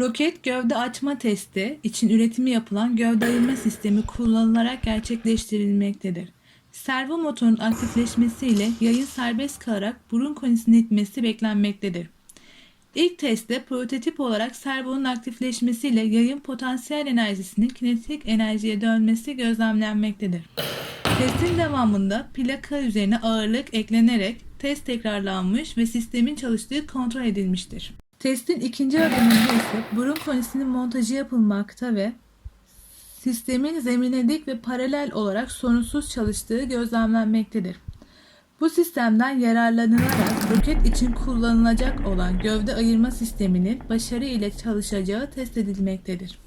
Roket gövde açma testi için üretimi yapılan gövde ayırma sistemi kullanılarak gerçekleştirilmektedir. Servo motorun aktifleşmesiyle yayın serbest kalarak burun konisine itmesi beklenmektedir. İlk testte prototip olarak servonun aktifleşmesiyle yayın potansiyel enerjisinin kinetik enerjiye dönmesi gözlemlenmektedir. Testin devamında plaka üzerine ağırlık eklenerek test tekrarlanmış ve sistemin çalıştığı kontrol edilmiştir. Testin ikinci adımında ise burun konisinin montajı yapılmakta ve sistemin zemine dik ve paralel olarak sorunsuz çalıştığı gözlemlenmektedir. Bu sistemden yararlanılarak roket için kullanılacak olan gövde ayırma sisteminin başarı ile çalışacağı test edilmektedir.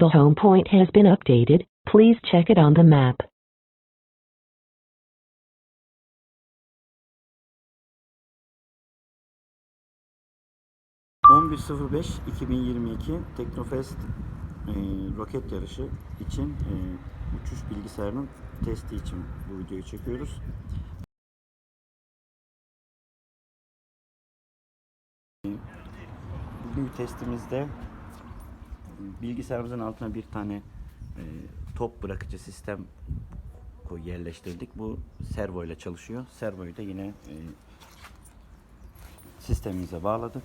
The home point has been updated. Please check it on the map. ...11.05.2022 Teknofest e, roket yarışı için e, uçuş bilgisayarının testi için bu videoyu çekiyoruz. Bugünkü testimizde bilgisayarımızın altına bir tane e, top bırakıcı sistem yerleştirdik. Bu servo ile çalışıyor. Servoyu da yine e, sistemimize bağladık.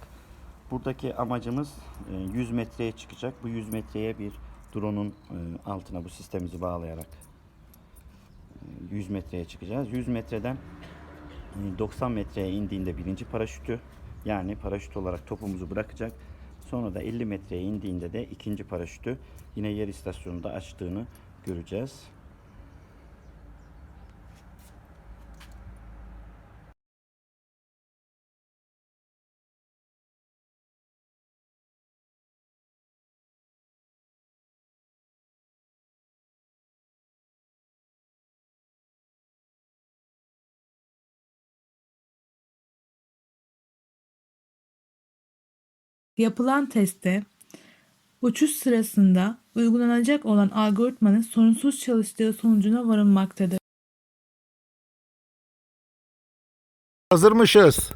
Buradaki amacımız e, 100 metreye çıkacak. Bu 100 metreye bir drone'un e, altına bu sistemimizi bağlayarak e, 100 metreye çıkacağız. 100 metreden e, 90 metreye indiğinde birinci paraşütü yani paraşüt olarak topumuzu bırakacak. Sonra da 50 metreye indiğinde de ikinci paraşütü yine yer istasyonunda açtığını göreceğiz. Yapılan testte uçuş sırasında uygulanacak olan algoritmanın sorunsuz çalıştığı sonucuna varılmaktadır. Hazırmışız.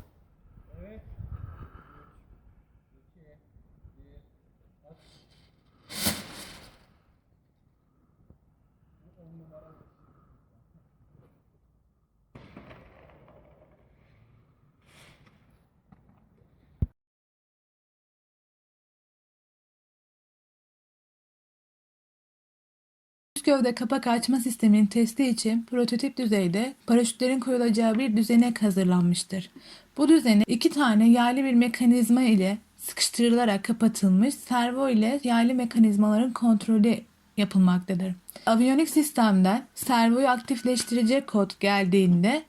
Gövde kapak açma sisteminin testi için prototip düzeyde paraşütlerin koyulacağı bir düzenek hazırlanmıştır. Bu düzenek iki tane yaylı bir mekanizma ile sıkıştırılarak kapatılmış servo ile yaylı mekanizmaların kontrolü yapılmaktadır. Aviyonik sistemden servoyu aktifleştirecek kod geldiğinde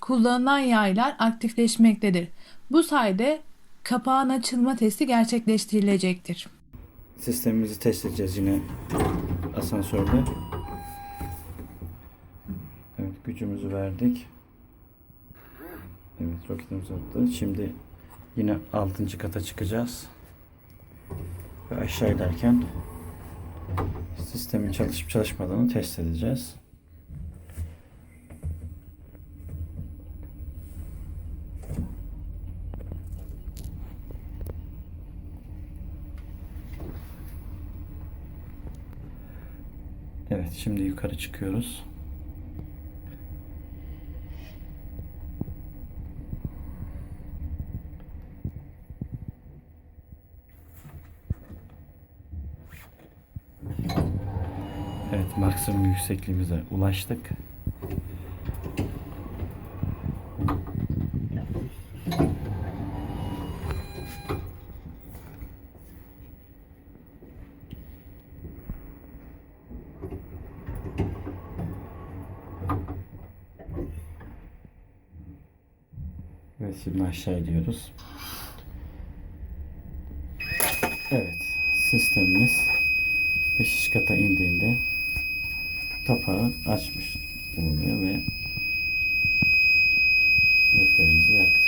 kullanılan yaylar aktifleşmektedir. Bu sayede kapağın açılma testi gerçekleştirilecektir. Sistemimizi test edeceğiz yine asansörde. Evet gücümüzü verdik. Evet roketimiz attı. Şimdi yine 6. kata çıkacağız. Ve aşağı inerken sistemin çalışıp çalışmadığını test edeceğiz. Evet şimdi yukarı çıkıyoruz. Evet maksimum yüksekliğimize ulaştık. Evet şimdi aşağı iniyoruz. Evet sistemimiz 5. kata indiğinde kapağı açmış bulunuyor ve ledlerimizi yaktık.